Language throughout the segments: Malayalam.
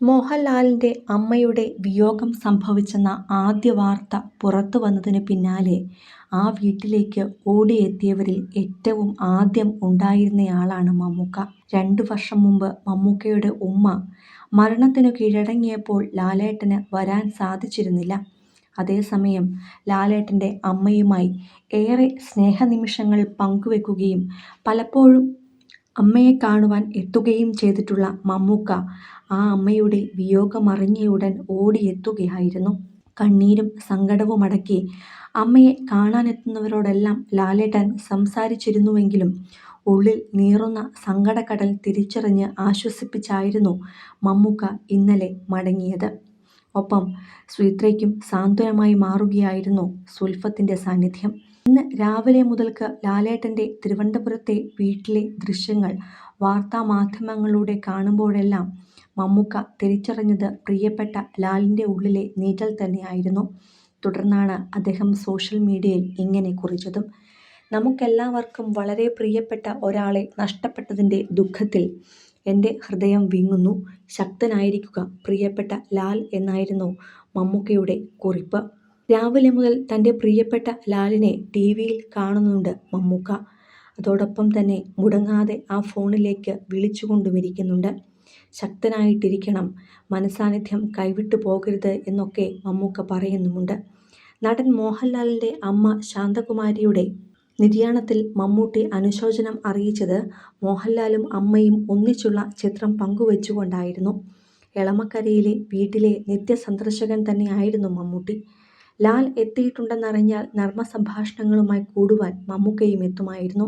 മോഹൻലാലിന്റെ അമ്മയുടെ വിയോഗം സംഭവിച്ചെന്ന ആദ്യ വാർത്ത പുറത്തു വന്നതിന് പിന്നാലെ ആ വീട്ടിലേക്ക് ഓടിയെത്തിയവരിൽ ഏറ്റവും ആദ്യം ഉണ്ടായിരുന്നയാളാണ് മമ്മൂക്ക. രണ്ടു വർഷം മുമ്പ് മമ്മൂക്കയുടെ ഉമ്മ മരണത്തിനു കീഴടങ്ങിയപ്പോൾ ലാലേട്ടന് വരാൻ സാധിച്ചിരുന്നില്ല. അതേസമയം ലാലേട്ടന്റെ അമ്മയുമായി ഏറെ സ്നേഹനിമിഷങ്ങൾ പങ്കുവെക്കുകയും പലപ്പോഴും അമ്മയെ കാണുവാൻ എത്തുകയും ചെയ്തിട്ടുള്ള മമ്മൂക്ക ആ അമ്മയുടെ വിയോഗമറിഞ്ഞയുടൻ ഓടിയെത്തുകയായിരുന്നു. കണ്ണീരും സങ്കടവും അടക്കി അമ്മയെ കാണാനെത്തുന്നവരോടെല്ലാം ലാലേട്ടൻ സംസാരിച്ചിരുന്നുവെങ്കിലും ഉള്ളിൽ നീറുന്ന സങ്കടക്കടൽ തിരിച്ചറിഞ്ഞ് ആശ്വസിപ്പിച്ചായിരുന്നു മമ്മൂക്ക ഇന്നലെ മടങ്ങിയത്. ഒപ്പം സ്വീത്രയ്ക്കും സാന്ത്വനമായി മാറുകയായിരുന്നു സുൽഫത്തിന്റെ സാന്നിധ്യം. ഇന്ന് രാവിലെ മുതൽക്ക് ലാലേട്ടന്റെ തിരുവനന്തപുരത്തെ വീട്ടിലെ ദൃശ്യങ്ങൾ വാർത്താമാധ്യമങ്ങളിലൂടെ കാണുമ്പോഴെല്ലാം മമ്മൂക്ക തിരിച്ചറിഞ്ഞത് പ്രിയപ്പെട്ട ലാലിന്റെ ഉള്ളിലെ നീറ്റൽ തന്നെയായിരുന്നു. തുടർന്നാണ് അദ്ദേഹം സോഷ്യൽ മീഡിയയിൽ ഇങ്ങനെ കുറിച്ചതും. നമുക്കെല്ലാവർക്കും വളരെ പ്രിയപ്പെട്ട ഒരാളെ നഷ്ടപ്പെട്ടതിന്റെ ദുഃഖത്തിൽ എന്റെ ഹൃദയം വിങ്ങുന്നു. ശക്തനായിരിക്കുക പ്രിയപ്പെട്ട ലാൽ എന്നായിരുന്നു മമ്മൂക്കയുടെ കുറിപ്പ്. രാവിലെ മുതൽ തന്റെ പ്രിയപ്പെട്ട ലാലിനെ ടി വിയിൽ കാണുന്നുണ്ട് മമ്മൂക്ക. അതോടൊപ്പം തന്നെ മുടങ്ങാതെ ആ ഫോണിലേക്ക് വിളിച്ചുകൊണ്ടുമിരിക്കുന്നുണ്ട്. ശക്തനായിട്ടിരിക്കണം, മനസാന്നിധ്യം കൈവിട്ടു പോകരുത് എന്നൊക്കെ മമ്മൂക്ക പറയുന്നുമുണ്ട്. നടൻ മോഹൻലാലിന്റെ അമ്മ ശാന്തകുമാരിയുടെ നിര്യാണത്തിൽ മമ്മൂട്ടി അനുശോചനം അറിയിച്ചത് മോഹൻലാലും അമ്മയും ഒന്നിച്ചുള്ള ചിത്രം പങ്കുവെച്ചുകൊണ്ടായിരുന്നു. എളമക്കരയിലെ വീട്ടിലെ നിത്യസന്ദർശകൻ തന്നെയായിരുന്നു മമ്മൂട്ടി. ലാൽ എത്തിയിട്ടുണ്ടെന്നറിഞ്ഞാൽ നർമ്മ സംഭാഷണങ്ങളുമായി കൂടുവാൻ മമ്മൂക്കയും എത്തുമായിരുന്നു.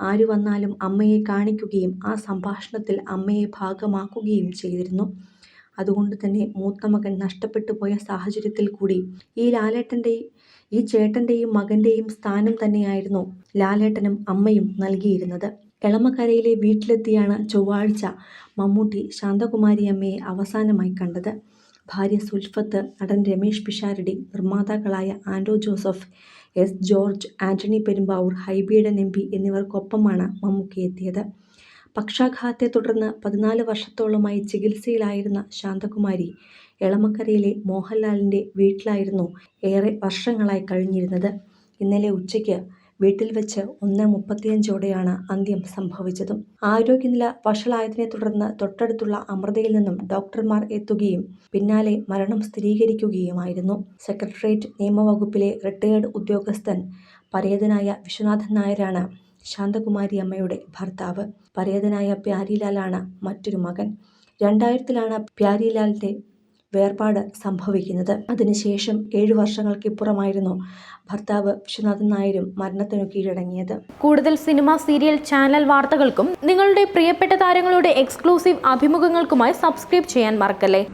ആരു വന്നാലും അമ്മയെ കാണിക്കുകയും ആ സംഭാഷണത്തിൽ അമ്മയെ ഭാഗമാക്കുകയും ചെയ്തിരുന്നു. അതുകൊണ്ടുതന്നെ നഷ്ടപ്പെട്ടു പോയ സാഹചര്യത്തിൽ കൂടി ഈ ലാലേട്ടന്റെയും ഈ ചേട്ടന്റെയും മകന്റെയും സ്ഥാനം തന്നെയായിരുന്നു ലാലേട്ടനും അമ്മയും നൽകിയിരുന്നത്. എളമക്കരയിലെ വീട്ടിലെത്തിയാണ് ചൊവ്വാഴ്ച മമ്മൂട്ടി ശാന്തകുമാരി അമ്മയെ അവസാനമായി കണ്ടത്. ഭാര്യ സുൽഫത്ത്, നടൻ Ramesh Pisharody, നിർമ്മാതാക്കളായ Anto Joseph, S George, Antony Perumbavoor, ഹൈബിയുടെ M MP എന്നിവർക്കൊപ്പമാണ് മമ്മൂക്കി എത്തിയത്. പക്ഷാഘാതത്തെ തുടർന്ന് പതിനാല് വർഷത്തോളമായി ചികിത്സയിലായിരുന്ന ശാന്തകുമാരി എളമക്കരയിലെ മോഹൻലാലിന്റെ വീട്ടിലായിരുന്നു ഏറെ വർഷങ്ങളായി കഴിഞ്ഞിരുന്നത്. ഇന്നലെ ഉച്ചയ്ക്ക് വീട്ടിൽ വെച്ച് ഒന്ന് മുപ്പത്തിയഞ്ചോടെയാണ് അന്ത്യം സംഭവിച്ചതും. ആരോഗ്യനില വഷളായതിനെ തുടർന്ന് തൊട്ടടുത്തുള്ള അമൃതയിൽ നിന്നും ഡോക്ടർമാർ എത്തുകയും പിന്നാലെ മരണം സ്ഥിരീകരിക്കുകയുമായിരുന്നു. സെക്രട്ടേറിയറ്റ് നിയമവകുപ്പിലെ റിട്ടയേർഡ് ഉദ്യോഗസ്ഥൻ പരേതനായ വിശ്വനാഥൻ നായരാണ് ശാന്തകുമാരിയമ്മയുടെ ഭർത്താവ്. പരേതനായ പ്യാരിലാലാണ് മറ്റൊരു മകൻ. രണ്ടായിരത്തിലാണ് പ്യാരിലാലിന്റെ വേർപാട് സംഭവിക്കുന്നത്. അതിനുശേഷം ഏഴു വർഷങ്ങൾക്കിപ്പുറമായിരുന്നു ഭർത്താവ് വിശ്വനാഥൻ നായരും മരണത്തിനു കീഴടങ്ങിയത്. കൂടുതൽ സിനിമ, സീരിയൽ, ചാനൽ വാർത്തകൾക്കും നിങ്ങളുടെ പ്രിയപ്പെട്ട താരങ്ങളുടെ എക്സ്ക്ലൂസീവ് അഭിമുഖങ്ങൾക്കുമായി സബ്സ്ക്രൈബ് ചെയ്യാൻ മറക്കല്ലേ